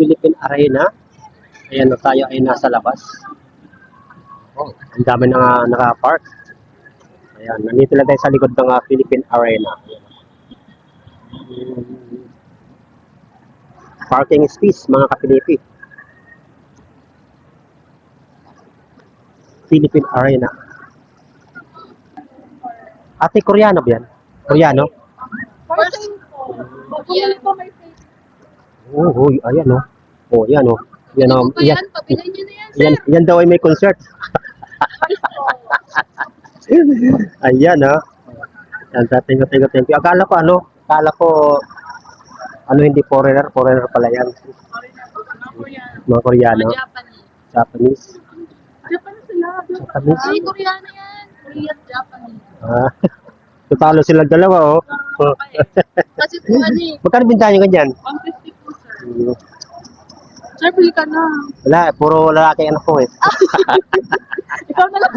Philippine Arena. Ayan na tayo ay nasa labas. Oh, ang dami na naka-park. Ayan, nandito lang tayo sa likod ng ah, Philippine Arena. Ayan. Parking space, mga kapilipi. Philippine Arena. Ate, Koreano ba yan? Koreano? First, yeah. po Oo, oh, ayan oh. Oh, yan oh. Yan oh. Ano ba Yan, yan? Pabili niyo na yan, yan, yan daw ay may concert. Ayan ah. Yan, thank you, thank you, thank you. Akala ko ano, akala ko ano hindi foreigner, foreigner pala yan. Mga Koreano, Mga Japanese. Japanese. Japanese sila. Japanese? Ay, Koreano yan. Korean, Japanese. Ah, tutalo sila dalawa oh. Oh. Kasi po ano eh, Magkano bintahan nyo ganyan? 150 sir. Hmm, Sir, bili ka na. Wala, puro lalaki ano po eh. Ikaw na lang.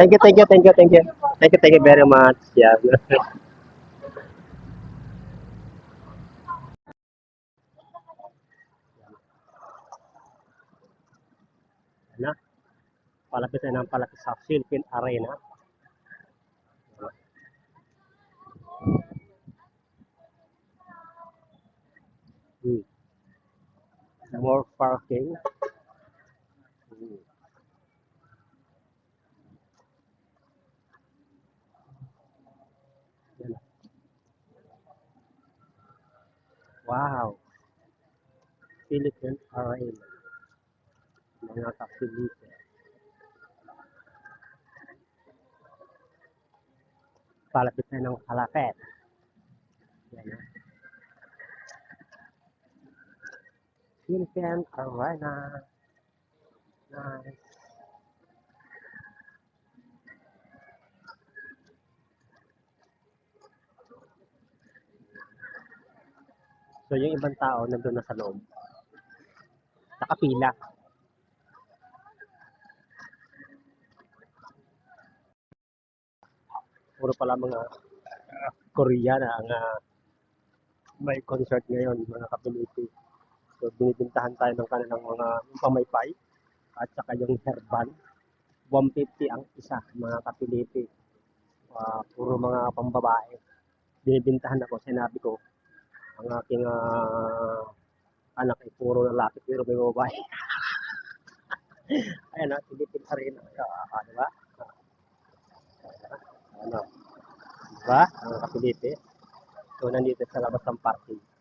thank you, thank you, thank you, thank you. Thank you, thank you very much. Yan. na palapit na ng palapit sa Philippine Arena. Hmm. More parking. Wow. Philippine Arena. Mga kapilite. Palapit na ng kalapit. Yan na. Philippine Arena. Nice. So yung ibang tao nandun na sa loob. Nakapila. Puro pala mga uh, Koreana ang ah, may concert ngayon, mga kapiliti. So binibintahan tayo ng kanilang mga pamaypay at saka yung herbal. 150 ang isa, mga kapiliti. Ah, puro mga pambabae. Binibintahan ako, sinabi ko, ang aking ah, anak ay puro lalaki pero may babae. Ayan na, Philippine Arena. Ah, di ba? Ano? Di ba? Ang kapiliti. So, nandito sa labas ng parking.